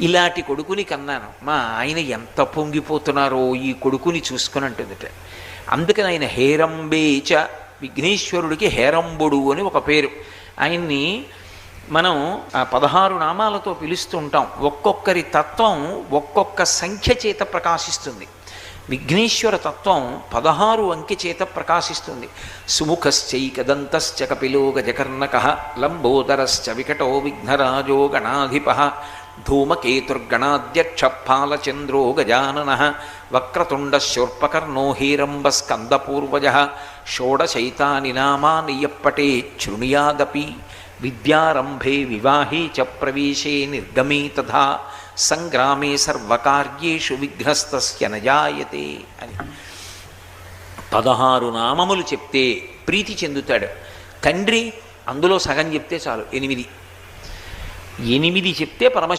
ఇలాంటి కొడుకుని కన్నాను. మా ఆయన ఎంత పొంగిపోతున్నారో ఈ కొడుకుని చూసుకుని అంటుందిట. అందుకని ఆయన హేరంబేచ విఘ్నేశ్వరుడికి హేరంబుడు అని ఒక పేరు. ఆయన్ని మనం ఆ పదహారు నామాలతో పిలుస్తూ ఉంటాం. ఒక్కొక్కరి తత్వం ఒక్కొక్క సంఖ్య చేత ప్రకాశిస్తుంది. విఘ్నేశ్వర తత్వం పదహారు అంకె చేత ప్రకాశిస్తుంది. సుముఖశ్చైకదంతశ్చ కపిలో గజకర్ణక లంబోదరశ్చ వికటో విఘ్నరాజో గణాధిప ధూమకేతుర్గణాద్యక్షఫాలచంద్రో గజానన వక్రతుండ శూర్పకర్ణో హీరంబ స్కందపూర్వజ షోడశైతాని నామానియప్పటే శృణుయాదపి విద్యారంభే వివాహే చ ప్రవేశే నిర్గమే తథా సంగ్రామే సర్వకార్యేషు విఘ్నస్తస్య నజాయతే అని. పదహారు నామములు చెప్తే ప్రీతి చెందుతాడు. తండ్రి అందులో సగం చెప్తే చాలు. ఎనిమిది. ఎనిమిది చెప్తే పరమ